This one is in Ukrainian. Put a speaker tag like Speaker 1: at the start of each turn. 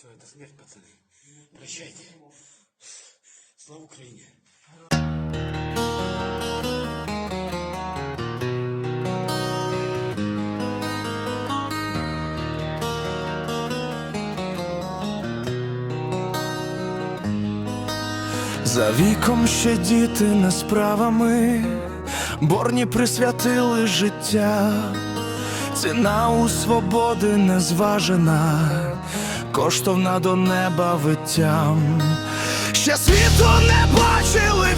Speaker 1: Все, это смерть, пацаны. Прощайте. Слава Украине.
Speaker 2: За віком ще діти не справами, борні присвятили життя, ціна у свободи не зважена, коштовна до неба виттям. Ще світу не бачили